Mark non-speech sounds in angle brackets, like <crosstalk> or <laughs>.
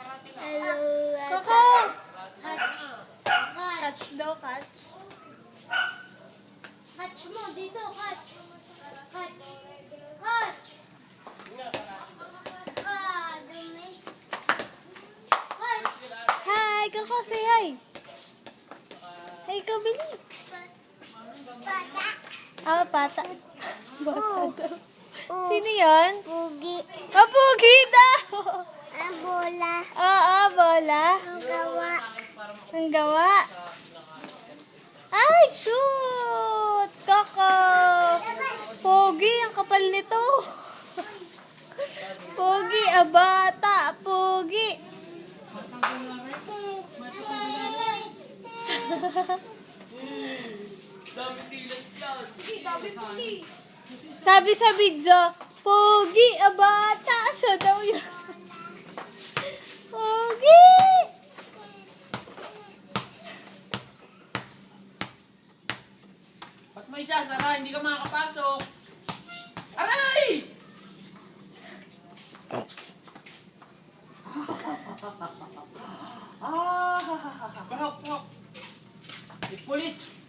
Hello. Coco! Catch. Catch daw, catch. Catch mo dito, catch. Catch. Catch. Hi, Coco, say hi. Hey, ikaw, Bili. Bata. Ah, pata. Bata Oh. daw. Sino. Ah, Pugi daw! Ang bola. Bola. Ang gawa. Ang gawa. Ay, shoot! Coco! Pogi, ang kapal nito. <laughs> Pogi, ah, bata. Pogi. <laughs> Sabi sa video, Pogi, ah, bata. Siya daw yun. may sasara, hindi ka makakapasok. Aray! ah, bahok, bahok. Si police,